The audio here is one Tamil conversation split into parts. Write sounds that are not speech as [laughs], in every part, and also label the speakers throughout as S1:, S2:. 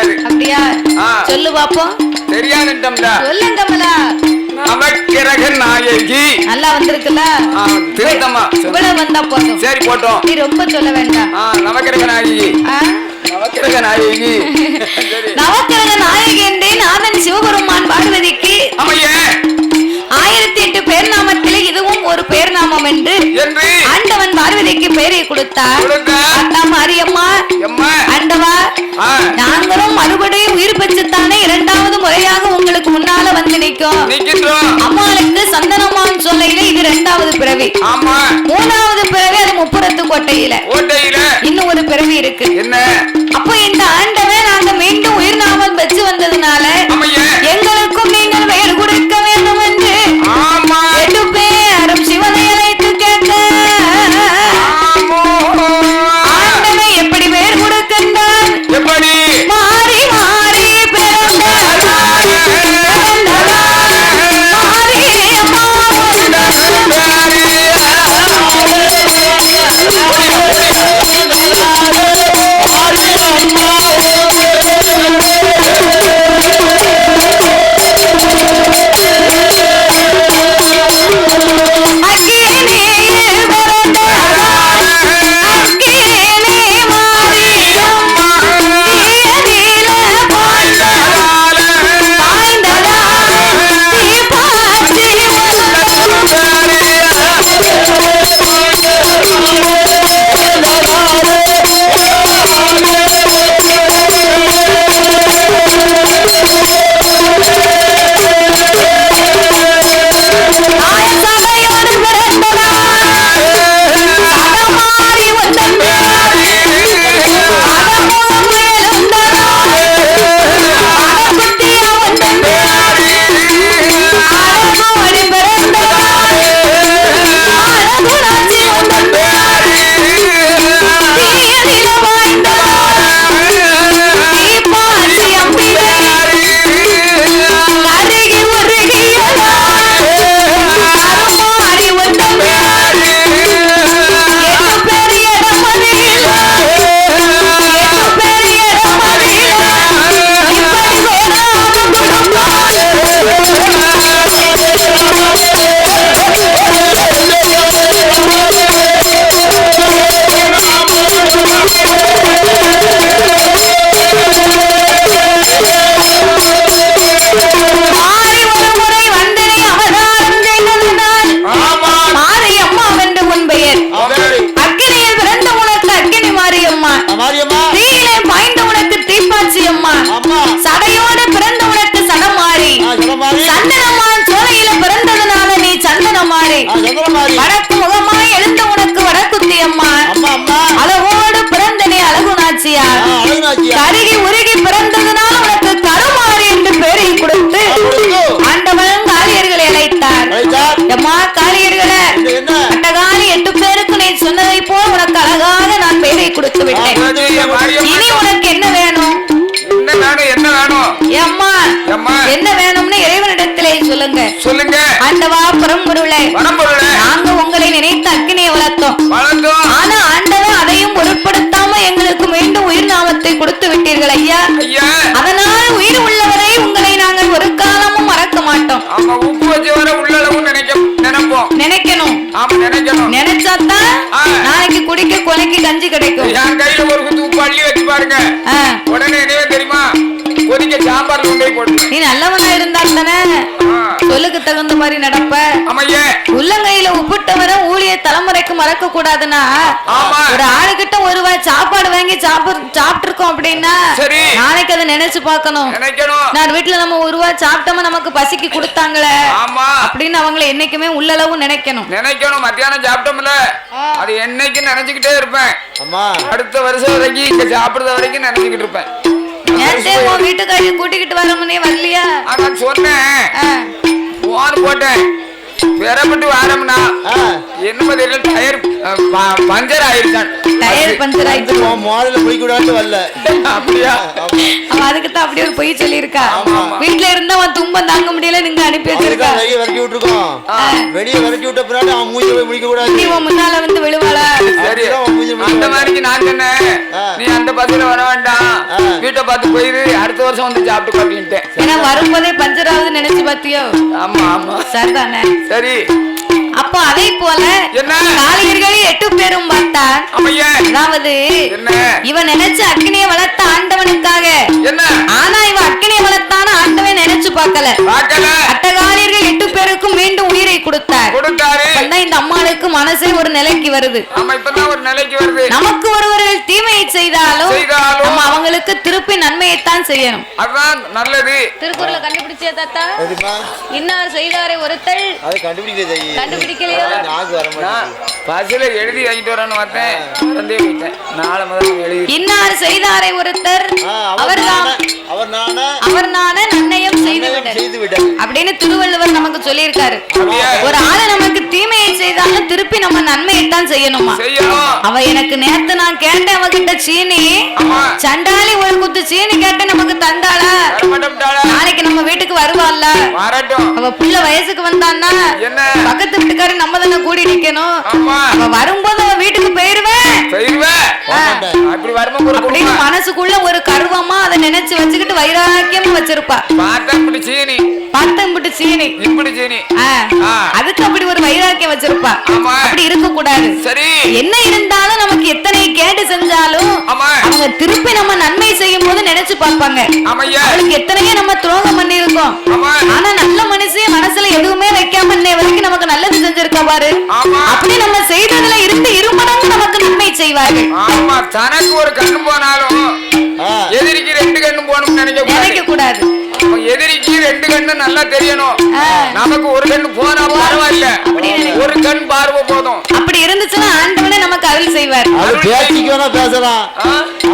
S1: தெரியாது.
S2: அப்படியா? சொல்லு பாப்போம்.
S1: தெரியாது சொல்லு தம்பலா
S2: நமக்கிரக ரொம்ப சொல்ல வேண்டாம்.
S1: நமக்கிரக நாயகி. [laughs] நவக்கிரக நாயகி.
S2: என்றேன் நாயகி என்றே நாதன் சிவபெருமான் பார்வதிக்கு ஆயிரத்தி ஒரு பெயர் நாமம் என்று ஆண்டவன் பார்வதிக்கு பெயரை கொடுத்தார். மாரியம்மா ஆண்டவா நாங்களும் மறுபடியும் உயிர் பெற்றுத்தானே இரண்டாவது முறையாக உங்களுக்கு முன்னால வந்து நிற்கும். அம்மாளுக்கு சந்தனமான் சொல்லையில இது இரண்டாவது பிறவி. மூணாவது பிறவி அது முப்புறத்து கோட்டையில. இன்னும் ஒரு பிறவி இருக்கு. அப்ப இந்த ஆண்டவன் நாங்க மீண்டும் கொலைக்கு கஞ்சி கிடைக்கும்.
S1: என் கையில ஒரு குத்து உப்பு அள்ளி வச்சு பாருங்க. உடனே என்ன தெரியுமா? கொதிக்க சாம்பார் கொண்டே போட்டு.
S2: நீ நல்லவனா இருந்தா தானே? சொல்லுக்கு தகுந்த மாதிரி நடப்ப. உள்ளங்கையில உப்பிட்டவரை ஊழிய தலைமுறைக்கு மறக்க கூடாதுன்னா ஒரு ஆளுகிட்ட ஒருவா சாப்பாடு வாங்கி சாப்பிட்டு இருக்கோம் அப்படின்னா நாளைக்கு அதை நினைச்சு
S1: பாக்கணும்
S2: நான் வீட்டுல நம்ம ஒருவா சாப்பிட்டோமா நமக்கு பசிக்கு கொடுத்தாங்களே அப்படின்னு அவங்கள என்னைக்குமே உள்ளளவு நினைக்கணும்.
S1: நினைக்கணும். மத்தியானம் சாப்பிட்டோம்ல. அது என்னைக்கு நினைச்சுக்கிட்டே இருப்பேன். அடுத்த வருஷம் வரைக்கும் இங்க சாப்பிடுற வரைக்கும் நினைச்சுக்கிட்டு இருப்பேன்.
S2: வீட்டுக்காரையும் கூட்டிக்கிட்டு வரமுன்னே வரலையா?
S1: சொன்னேன். போன் போட்டேன். பெறப்பட்டு வாரம்னா. தெரியல டயர் பஞ்சர் ஆயிருச்சான்.
S2: டயர் பஞ்சர் ஆயிட்டு
S3: உன் மோதல போய் கூடாது வரல.
S1: அப்படியா.
S2: அவன் அதுக்கு தான் அப்படியே ஒரு பொய் சொல்லியிருக்கா. வீட்டுல இருந்தா அவன் துன்பம் தாங்க முடியல நீங்க அனுப்பி வச்சிருக்கா.
S3: வெளியே விரட்டி விட்டுருக்கோம் வெளியே விரட்டி விட்ட பின்னாடி அவன் மூஞ்சி போய் முடிக்க கூடாது.
S2: நீ உன் முன்னால வந்து விழுவாளா?
S1: சரி. அந்த மாதிரிக்கு நான் சொன்னேன். நீ அந்த பஸ்ல வர வேண்டாம். வீட்டை பார்த்து போயிரு. அடுத்த வருஷம் வந்து சாப்பிட்டு காட்டின்ட்டேன்.
S2: ஏன்னா வரும்போதே பஞ்சர் ஆகுது நினைச்சு பாத்தியோ
S1: ஆமா ஆமா.
S2: சரிதானே?
S1: சரி.
S2: அப்போ அதே போல
S1: என்ன?
S2: காளியர்களில் எட்டு பேரும் பார்த்தான். அதாவது இவன் நினைச்ச அக்னியை வளர்த்த ஆண்டவனுக்காக. ஆனா இவன் அக்னியை வளர்த்தான ஆண்டவன் நினைச்சு பார்க்கல. அட்டகாலியர்கள் எட்டு பேருக்கும் மீண்டும் உயிரை கொடுத்தார். இந்த அம்மாளுக்கு மனசே ஒரு நிலைக்கு வருது. நன்மையைத்தான் செய்யணும்.
S1: அதுதான் நல்லது.
S2: திருக்குறளை கண்டுபிடிச்சியா தாத்தா? இன்னார் செய்தாரை ஒருத்தல்
S3: அதை கண்டுபிடிக்கல
S2: கண்டுபிடிக்கலையா?
S3: நாக்கு வர மாட்டேங்குது.
S1: பஸ்ல எழுதி வாங்கிட்டு வரேன்னு பார்த்தேன். மறந்தே போயிட்டேன். நாளை முதல்ல எழுதி
S2: இன்னார் செய்தாரை ஒருத்தர்.
S3: அவர் அவர் நான
S2: அவர் நான நன்னயம் செய்து விடல் அப்படின்னு திருவள்ளுவர் நமக்கு சொல்லியிருக்காரு? ஒரு ஆளு நமக்கு தீமையை செய்தாலும் திருப்பி நம்ம நன்மையைத்தான் செய்யணுமா?
S1: செய்யணும்
S2: அவ எனக்கு நேத்து நான் கேட்டேன் அவகிட்ட சீனி.
S1: ஆமா.
S2: சண்டாளி ஒரு குத்து சீனி கேட்டு நமக்கு தந்தாளா. நாளைக்கு நம்ம வீட்டுக்கு வருவாள்ல. அவ புள்ள வயசுக்கு வந்தான்னா பக்கத்து வீட்டுக்காரி நம்ம தானே கூடி நிக்கணும். அவ வரும்போது அவ வீட்டுக்கு போயிருவேன் அப்படின்னு மனசுக்குள்ள ஒரு கருவமா அதை நினைச்சு வச்சுக்கிட்டு வைராக்கியமா வச்சிருப்பா.
S1: பார்த்தா சீனி.
S2: பத்தம்பிட்டு சீனி.
S1: இப்படி சீனி.
S2: அதுக்கு அப்படி ஒரு வைராக்கியம் வச்சிருப்பா.
S1: ஆமா.
S2: அப்படி இருக்க கூடாது
S1: சரி.
S2: என்ன இருந்தாலும் நமக்கு எத்தனை கேடு செஞ்சாலும் அவங்க திருப்பி நம்ம நன்மை செய்யும் போது நினைச்சு பார்ப்பாங்க. அவளுக்கு எத்தனையோ நம்ம துரோகம் பண்ணியிருக்கோம்.
S1: ஆமா.
S2: ஆனா நல்ல மனுஷன் மனசுல எதுவுமே வைக்காம இன்னை வரைக்கும் நமக்கு நல்லது செஞ்சிருக்கா பாரு.
S1: ஆமா.
S2: அப்படி நம்ம செய்ததுல இருந்து இருமடங்கு நமக்கு நன்மை செய்வார்கள்.
S1: ஆமா. தனக்கு ஒரு கண்ணு போனாலும் எதிரிக்கு ரெண்டு கண்ணு போகணும்னு நினைக்க கூடாது. ரெண்டு கண்ணு நல்லா தெரியணும். நமக்கு ஒரு கண்ணு போனா பரவாயில்ல. ஒரு கண் பார்வை போதும்
S2: அப்படி இருந்துச்சுன்னா ஆண்டவனே நமக்கு அருள் செய்வார்
S3: அது பேச்சுக்கு வேணா பேசலாம்?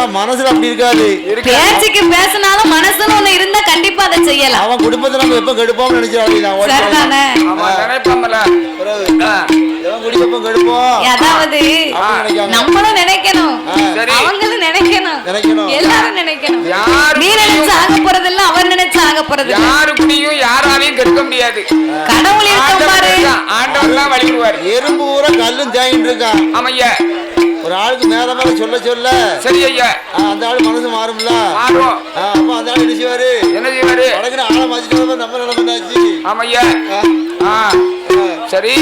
S3: ஆனா மனசுல அப்படி இருக்காது.
S1: இருக்கு.
S2: பேச்சுக்கு பேசினாலும் மனசுல ஒண்ணு இருந்தா கண்டிப்பா அதை செய்யலாம்.
S3: அவன் குடும்பத்தை நம்ம எப்ப கெடுப்போம்?
S2: அதாவது நம்மளும் நினைக்கணும்.
S1: சரி.
S2: அவங்களும் நினைக்கணும். எல்லாரும் நினைக்கணும்.
S1: யாரு
S2: நீ நினைச்சு ஆக போறதில்ல அவர் நினைச்சு ஆக போறதில்ல.
S1: யாரு குடியும் யாராலையும் கெடுக்க முடியாது.
S2: கடவுள் இருக்க
S1: ஆண்டவர்
S2: பாரு.
S1: ஆண்டவர் தான் வழி விடுவார்
S3: எறும்பு ஊரா கல்லும் தேங்கிட்டு இருக்கான்.
S1: ஆமையா
S3: ஒரு ஆளுக்கு மேல மேல சொல்ல சொல்ல.
S1: சரி ஐயா.
S3: அந்த ஆளு மனசு மாறும்ல. அப்ப அந்த ஆளு என்ன செய்வாரு?
S1: என்ன செய்வாரு?
S3: வடக்குன்னு ஆளை மாத்திட்டு நம்ம நிலைமை என்னாச்சு?
S1: ஆமையா
S3: ஆ,
S1: ஆ.
S3: ஆ,
S1: சரி.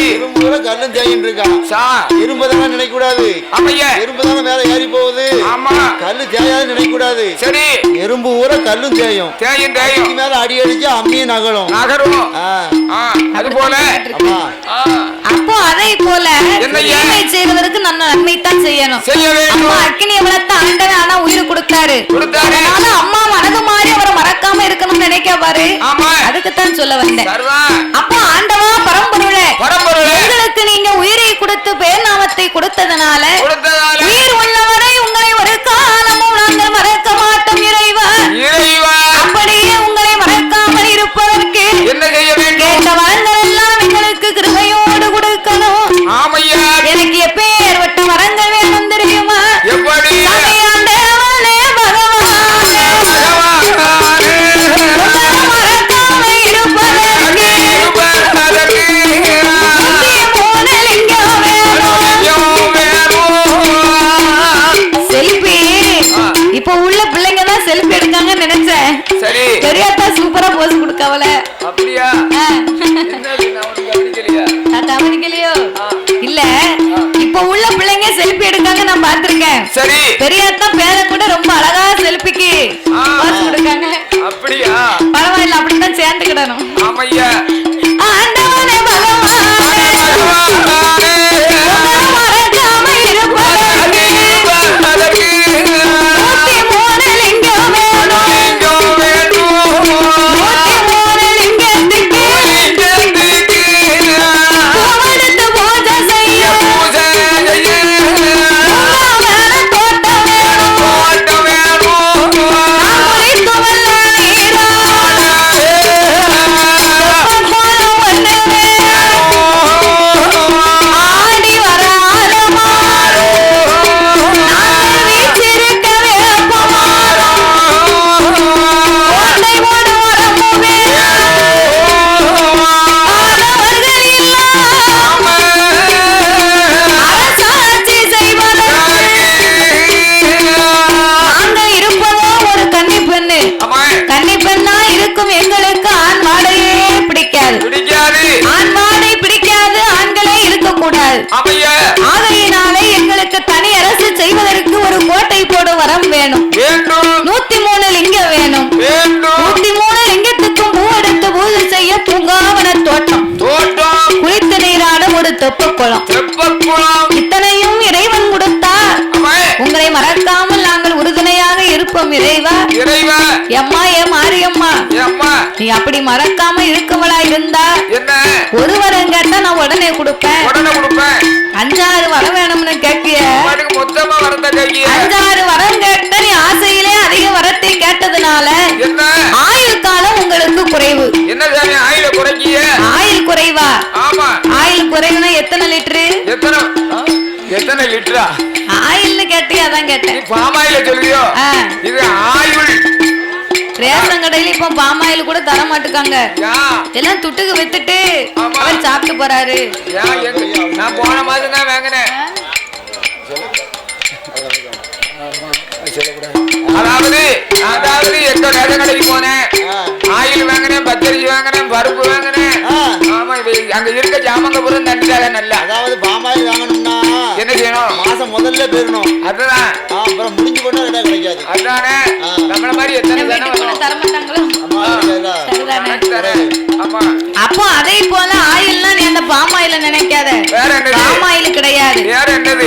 S3: ஊரா கல்லும் தேங்கிட்டு இருக்கான்.
S1: சா.
S3: எறும்பு தானே நினைக்க கூடாது
S1: ஆமையா
S3: எறும்பு தானே மேல ஏறி போகுது?
S1: ஆமா.
S3: கல்லு தேயாது நினைக்க கூடாது
S1: சரி.
S3: எறும்பு ஊரா கல்லும் தேயும்.
S1: தேயும் தேயும்.
S3: மேல அடி அடிச்சு அம்மியும்
S1: நகரும்.
S3: ஆ.
S1: அது போல.
S3: அம்மா
S1: ஆ.
S2: அப்போ அதை போல? தீமை செய்தவருக்கு நம்ம நன்மை தான் செய்யணும்.
S1: செய்ய
S2: அம்மா அக்கினியை வளர்த்த ஆண்டவன் ஆனா உயிர் கொடுத்தாரு. அதனால அம்மா மனது மாறி அவரை மறக்காம இருக்கணும்னு நினைக்க பாரு. அதுக்குத்தான் சொல்ல வந்தேன். அப்போ ஆண்டவா பரம்பொருளே உங்களுக்கு நீங்க உயிரை கொடுத்து பேர் நாமத்தை கொடுத்ததுனால உயிர் உள்ளவரை உங்களை ஒரு காலமும் நாங்கள் மறக்க மாட்டோம் இறைவா.
S1: நான்
S2: பார்த்திருக்கேன்.
S1: சரி.
S2: பெரியாத்தா பேரை கூட ரொம்ப அழகா கொடுக்காங்க.
S1: அப்படியா?
S2: பரவாயில்ல அப்படித்தான் சேர்ந்துக்கிடணும். ஆகையினாலே எங்களுக்கு தனி அரசு செய்வதற்கு ஒரு கோட்டை போட வரம் வேணும். நூத்தி மூணு லிங்கம் வேணும். நூத்தி மூணு லிங்கத்துக்கும் பூ எடுத்து பூஜை செய்ய பூங்காவன தோட்டம்.
S1: தோட்டம்.
S2: குளித்து நீராட ஒரு தொப்ப குளம்
S1: தெப்பக்குளம்.
S2: நீ அப்படி மறக்காம இருக்கவளா இருந்தா.
S1: என்ன?
S2: ஒரு வரம் கேட்டா நான் உடனே கொடுப்பேன். அஞ்சாறு வரம் வேணும்னு கேட்கிய. அஞ்சாறு வரம் கேட்ட நீ ஆசையிலே அதிக வரத்தை கேட்டதுனால
S1: என்ன?
S2: ஆயுள் காலம் உங்களுக்கு குறைவு. ஆயுள் குறைவா?
S1: ஆமா.
S2: ஆயுள் குறைவுனா எத்தனை லிட்டரு
S1: எத்தனை? லிட்டரா
S2: ஆயில்னு கேட்டியா அதான் கேட்டேன்.
S1: பாமாயில சொல்லுவியோ
S2: ஆ.
S1: இது ஆயுள்
S2: ரேஷன் கடையில இப்ப பாமாயில் கூட தர மாட்டுக்காங்க. எல்லாம் துட்டுக்கு வித்துட்டு. அவர் சாப்பிட்டு போறாரு.
S1: நான் போன மாதம் தான் வாங்கினேன். அதாவது அதாவது எங்க ரேஷன் கடைக்கு போனேன். ஆயில் வாங்கினேன் பச்சரிசி வாங்கினேன் பருப்பு வாங்கினேன். ஆமா அங்க இருக்க ஜாமங்க பூரா தண்டிட்டாங்க நல்லா.
S3: அதாவது பாமாயில் வாங்கணும்னா மாசம் முதல்ல போயிடணும்
S1: அதுதான்.
S3: ஆ, அப்புறம் முடிஞ்சு போனா இடம் கிடைக்காது.
S1: அதுதானே. நம்மள மாதிரி எத்தனை
S2: அப்போ அதே போல ஆயில்னா பாமாயில நினைக்காத. பாமாயில் கிடையாது.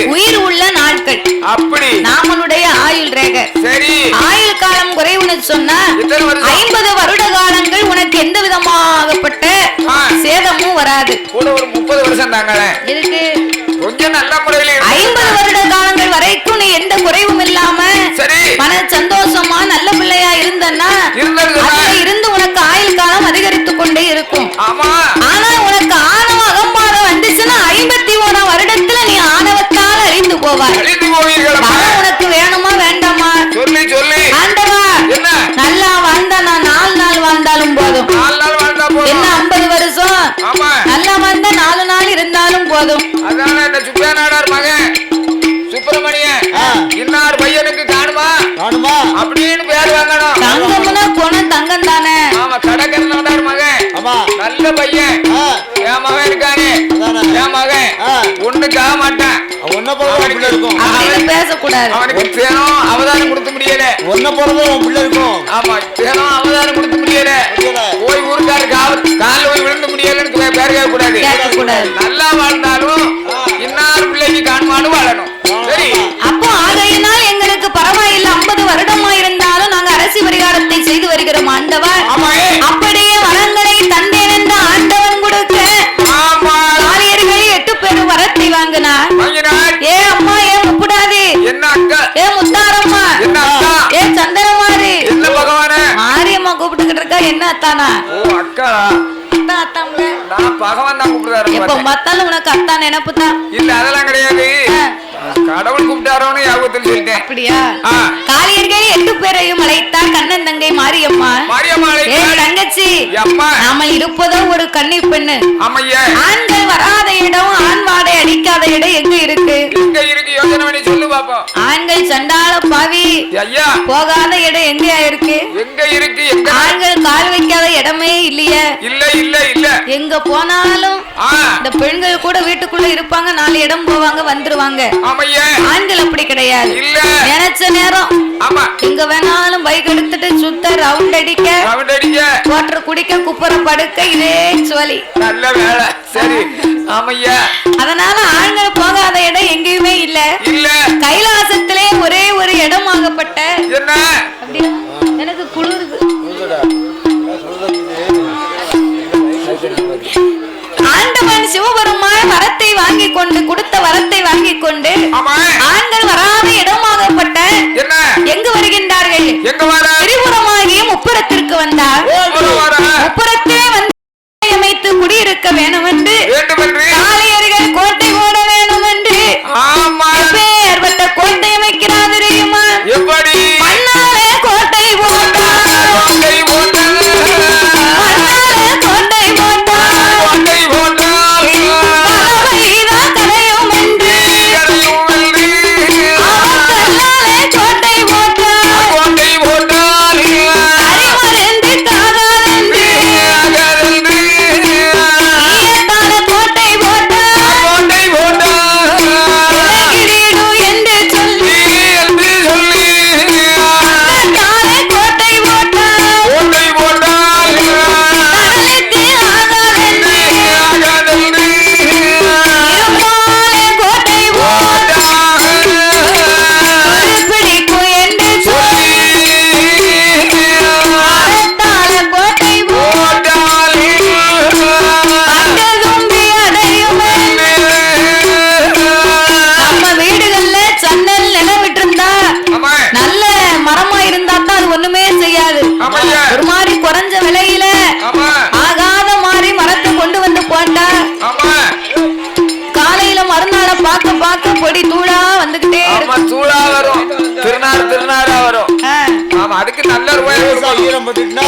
S2: உயிர் உள்ள நாட்கள்.
S1: அப்படி?
S2: நாமளுடைய ஆயுள் ரேகை.
S1: சரி.
S2: ஆயுள் காலம் குறைவுன்னு சொன்னா ஐம்பது வருட காலங்கள் உனக்கு எந்த விதமாகப்பட்ட. சேதமும் வராது.
S1: கூட ஒரு முப்பது வருஷம் தாங்களேன்
S2: இருக்கு
S1: கொஞ்சம் நல்ல முறையில
S2: ஐம்பது வருட காலங்கள் வரைக்கும் நீ எந்த குறைவும் இல்லாம
S1: சரி.
S2: மன சந்தோஷமா நல்ல பிள்ளையா இருந்தன்னா இருந்து உனக்கு ஆயுள் காலம் அதிகரித்து கொண்டே இருக்கும்.
S1: ஆமா.
S2: வரம் உனக்கு வேணுமா வேண்டாமா?
S1: சொல்லி சொல்லி.
S2: ஆண்டவா நல்லா வாழ்ந்தா நான் நாலு நாள் வாழ்ந்தாலும் போதும். என்ன ஐம்பது வருஷம்?
S1: ஆமா.
S2: நல்லா வாழ்ந்தா நாலு நாள் இருந்தாலும் போதும்.
S1: அதான இந்த மகன்? சுப்பிரமணியன். இன்னார் பையனுக்கு காணுமா?
S3: காணுமா?
S1: அப்படின்னு பேர் வாங்கணும்.
S2: தங்கம்னா குணம் தங்கம் தானே.
S1: ஆமா கடற்கரை நாடார் மகன்.
S3: ஆமா.
S1: நல்ல பையன். என் மகன் இருக்கானே. என் மகன். ஒண்ணுக்காக மாட்டான்.
S3: ஒன்ன போல பிள்ளை இருக்கும்.
S2: அப்படின்னு பேசக்கூடாது.
S1: அவனுக்கு தேனும் அவதாரம் கொடுக்க முடியல.
S3: ஒன்ன போலதான் உன் பிள்ளை இருக்கும்.
S1: ஆமா தேனும் அவதாரம் கொடுக்க முடியல. போய் ஊருக்காரு காவல் காலில் போய் விழுந்து முடியலன்னு பேர் கேட்க கூடாது. நல்லா வாழ்ந்தாலும் இன்னார் பிள்ளைக்கு காணுமானு வாழணும். சரி.
S2: அப்போ ஆகையினால் எங்களுக்கு பரவாயில்லை. ஐம்பது வருடமா இருந்தாலும் நாங்க அரசு பரிகாரத்தை செய்து வருகிறோம் ஆண்டவன் அத்தானா
S1: ஓ அக்கா.
S2: அத்தா அத்தாம்ல.
S1: நான் பகவான் தான் கூப்பிடுறாரு
S2: எப்ப
S1: பார்த்தேன்.
S2: பார்த்தாலும் உனக்கு அத்தா நினைப்பு தான்.
S1: இல்ல அதெல்லாம் கிடையாது. கடவுள் கூப்பிட்டாரோன்னு யாபத்தில் சொல்லிட்டேன்.
S2: அப்படியா?
S1: ஆ.
S2: காளியர்கள் எட்டு பேரையும் அழைத்தார் கண்ணன் தங்கை மாரியம்மா.
S1: மாரியம்மாளை
S2: ஏ தங்கச்சி நாம இருப்பதோ ஒரு கன்னி பெண்ணு. ஆண்கள் வராத இடம் ஆண் வாடை அடிக்காத இடம் எங்க இருக்கு?
S1: எங்க இருக்கு யோசனை பாப்போம்
S2: ஆண்கள் சண்டாள பாவி.
S1: ஐயா.
S2: போகாத இடம் எங்க இருக்கு?
S1: எங்க இருக்கு? எங்க?
S2: ஆண்கள் கால் வைக்காத இடமே இல்லையே.
S1: இல்ல இல்ல இல்ல.
S2: எங்க போனாலும் இந்த பெண்கள் கூட வீட்டுக்குள்ள இருப்பாங்க. நாலு இடம் போவாங்க வந்துருவாங்க. ஆண்கள் அப்படி கிடையாது. நினைச்ச நேரம் எங்க வேணாலும் பைக் எடுத்துட்டு சுத்த ரவுண்ட் அடிக்க போட்டுற குடிக்க குப்புற படுக்க இதே சுவலி.
S1: நல்ல வேலை. சரி. ஆமையா.
S2: அதனால ஆண்கள் போகாத இடம் எங்கேயுமே இல்ல.
S1: இல்ல.
S2: கைலாசத்திலே ஒரே ஒரு இடமாகப்பட்ட எனக்கு குளிருது. ஆண்டவன் சிவபெருமான் வரத்தை வாங்கி கொண்டு கொடுத்த வரத்தை வாங்கி கொண்டு ஆண்கள் வராத இடமாகப்பட்ட எங்கு வருகின்றார்கள்? திரிபுரமாகிய முப்புறத்திற்கு வந்தார். முப்புறத்திலே வந்து அமைத்து குடியிருக்க வேணும் என்று காளையர்கள் கோட்டை போட வேணும் என்று
S3: ஈரம் பட்டுட்டுனா.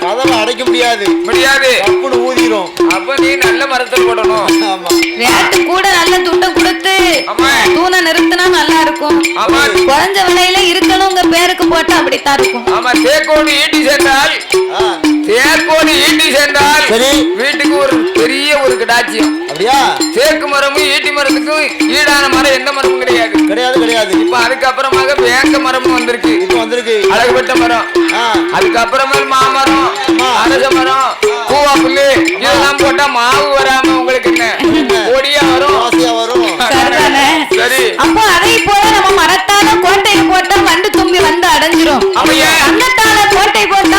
S3: கதவை அடைக்க முடியாது.
S1: முடியாது.
S3: கப்புன்னு ஊதிரும்.
S1: அப்ப நீ நல்ல மரத்தில் போடணும்.
S3: ஆமா.
S2: ரேட்டு கூட நல்ல துட்டை கொடுத்து
S1: ஆமா.
S2: தூணை நிறுத்தினா நல்லா இருக்கும்.
S1: ஆமா.
S2: குறைஞ்ச விலையில இருக்கணும் உங்க பேருக்கு போட்டா அப்படித்தான் இருக்கும்.
S1: ஆமா தேக்கோடு ஈட்டி சென்றால்
S3: ஆ,
S1: தேக்கோடு ஈட்டி சென்றால்
S3: சரி.
S1: வீட்டுக்கு ஒரு பெரிய ஒரு கிடாச்சியம்
S3: அப்படியா?
S1: தேக்கு மரமும் ஈட்டி மரத்துக்கும் ஈடான மரம் எந்த மரமும் கிடையாது.
S3: கிடையாது கிடையாது.
S1: இப்ப அதுக்கப்புறமாக வேங்க மரமும் வந்திருக்கு.
S3: இப்ப வந்திருக்கு.
S1: அழகுபட்ட மரம்.
S3: ஆ,
S1: அதுக்கப்புறமேல் மாமரம் அரச மரம் கூவா புல்லு இதெல்லாம் போட்டா மாவு வராம உங்களுக்கு என்ன? கொடியா வரும்.
S3: ஆசையா வரும்.
S1: சரி.
S2: அப்போ அதை போல நம்ம மரத்தால கோட்டையை போட்டா அடைஞ்சிரும்.
S1: அங்கத்தால கோட்டை
S2: போட்டு